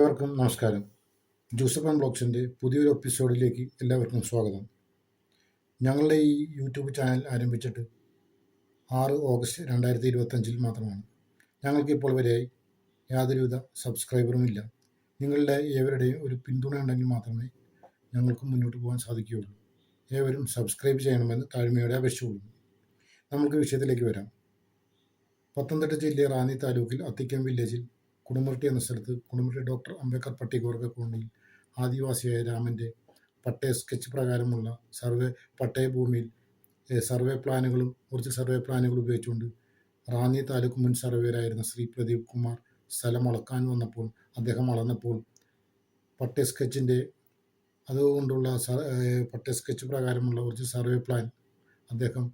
എല്ലാവർക്കും നമസ്കാരം. ജോസഫൻ ബ്ലോഗ്സിന്റെ പുതിയൊരു എപ്പിസോഡിലേക്ക് എല്ലാവർക്കും സ്വാഗതം. ഞങ്ങളുടെ ഈ യൂട്യൂബ് ചാനൽ ആരംഭിച്ചിട്ട് ആറ് ഓഗസ്റ്റ് രണ്ടായിരത്തി ഇരുപത്തഞ്ചിൽ മാത്രമാണ്. ഞങ്ങൾക്ക് ഇപ്പോൾ വരെയായി യാതൊരുവിധ സബ്സ്ക്രൈബറും ഇല്ല. നിങ്ങളുടെ ഏവരുടെയും ഒരു പിന്തുണ ഉണ്ടെങ്കിൽ മാത്രമേ ഞങ്ങൾക്ക് മുന്നോട്ട് പോകാൻ സാധിക്കുകയുള്ളൂ. ഏവരും സബ്സ്ക്രൈബ് ചെയ്യണമെന്ന് താഴ്മയോടെ അപേക്ഷിച്ചുകൊള്ളുന്നു. നമുക്ക് വിഷയത്തിലേക്ക് വരാം. പത്തനംതിട്ട ജില്ലയിൽ റാന്നി താലൂക്കിൽ അത്തിക്കം വില്ലേജിൽ കുടുംബർട്ടി എന്ന സ്ഥലത്ത് കുടുംബർട്ടി ഡോക്ടർ അംബേദ്കർ പട്ടികവർഗ കോളനിയിൽ ആദിവാസിയായ രാമന്റെ പട്ടയ സ്കെച്ച് പ്രകാരമുള്ള സർവേ പട്ടയ ഭൂമിയിൽ സർവേ പ്ലാനുകളും കുറച്ച് സർവേ പ്ലാനുകൾ ഉപയോഗിച്ചുകൊണ്ട് റാന്നി താലൂക്ക് മുൻ സർവേയറായിരുന്ന ശ്രീ പ്രദീപ് കുമാർ സ്ഥലം അളക്കാൻ വന്നപ്പോൾ അദ്ദേഹം അളന്നപ്പോൾ പട്ടയ സ്കെച്ചിന്റെ അതുകൊണ്ടുള്ള പട്ടയ സ്കെച്ച് പ്രകാരമുള്ള കുറച്ച് സർവേ പ്ലാൻ അദ്ദേഹം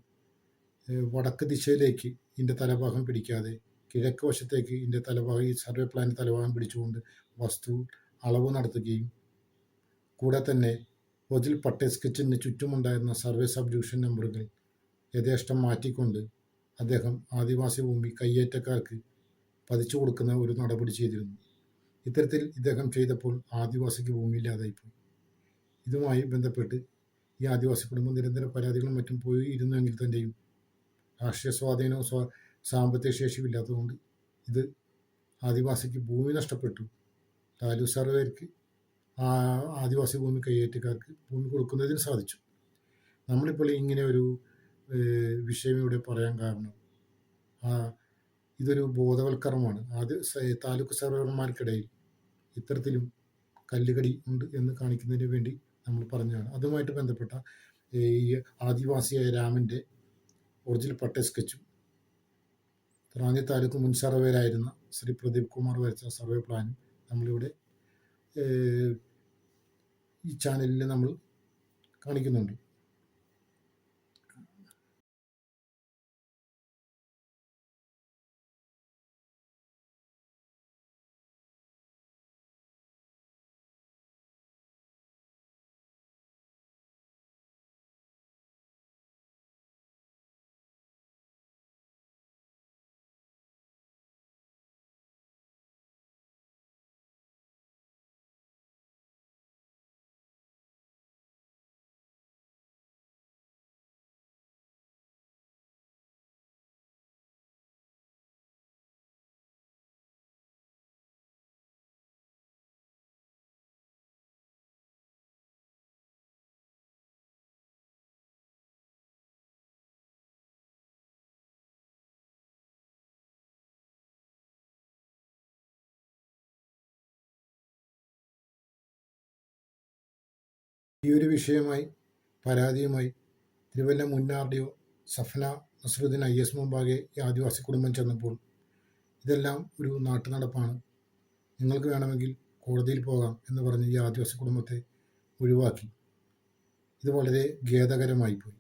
വടക്ക് ദിശയിലേക്ക് ഇതിന്റെ തലഭാഗം പിടിക്കാതെ കിഴക്ക് വശത്തേക്ക് ഇതിന്റെ തലഭാഗം ഈ സർവേ പ്ലാൻ തലഭാഗം പിടിച്ചുകൊണ്ട് വസ്തു അളവ് നടത്തുകയും കൂടെ തന്നെ ഒതിൽ പട്ടേ സ്കെച്ചിന് ചുറ്റുമുണ്ടായിരുന്ന സർവേ സബ് ഡിവിഷൻ നമ്പറുകൾ യഥേഷ്ടം മാറ്റിക്കൊണ്ട് അദ്ദേഹം ആദിവാസി ഭൂമി കയ്യേറ്റക്കാർക്ക് പതിച്ചു കൊടുക്കുന്ന ഒരു നടപടി ചെയ്തിരുന്നു. ഇത്തരത്തിൽ ഇദ്ദേഹം ചെയ്തപ്പോൾ ആദിവാസിക്ക് ഭൂമിയില്ലാതായിപ്പോയി. ഇതുമായി ബന്ധപ്പെട്ട് ഈ ആദിവാസി കുടുംബം നിരന്തര പരാതികളും മറ്റും പോയി ഇരുന്നുവെങ്കിൽ തന്നെയും രാഷ്ട്രീയ സ്വാധീനവും സ്വാ സാമ്പത്തിക ശേഷിയില്ലാത്തതുകൊണ്ട് ഇത് ആദിവാസിക്ക് ഭൂമി നഷ്ടപ്പെട്ടു. താലൂക്ക് സർവേർക്ക് ആ ആദിവാസി ഭൂമി കൈയേറ്റക്കാർക്ക് ഭൂമി കൊടുക്കുന്നതിന് സാധിച്ചു. നമ്മളിപ്പോൾ ഇങ്ങനെ ഒരു വിഷയം ഇവിടെ പറയാൻ കാരണം ആ, ഇതൊരു ബോധവൽക്കരണമാണ്. ആദ്യ താലൂക്ക് സർവേർമാർക്കിടയിൽ ഇത്തരത്തിലും കല്ലുകടി ഉണ്ട് എന്ന് കാണിക്കുന്നതിന് വേണ്ടി നമ്മൾ പറഞ്ഞതാണ്. അതുമായിട്ട് ബന്ധപ്പെട്ട ഈ ആദിവാസിയായ രാമന്റെ ഒറിജിനൽ പട്ടയ സ്കെച്ചും റാന്നി താലൂക്ക് മുൻ സർവേയിലായിരുന്ന ശ്രീ പ്രദീപ് കുമാർ വരച്ച സർവേ പ്ലാനും നമ്മളിവിടെ ഈ ചാനലിൽ നമ്മൾ കാണിക്കുന്നുണ്ട്. ഈ ഒരു വിഷയമായി പരാതിയുമായി തിരുവല്ല മുൻ R D O Safana Nasarudeen I S മുമ്പാകെ ഈ ആദിവാസി കുടുംബം ചെന്നപ്പോൾ ഇതെല്ലാം ഒരു നാട്ടു നടപ്പാണ് നിങ്ങൾക്ക് വേണമെങ്കിൽ കോടതിയിൽ പോകാം എന്ന് പറഞ്ഞ് ഈ ആദിവാസി കുടുംബത്തെ ഒഴിവാക്കി. ഇത് വളരെ ഖേദകരമായി പോയി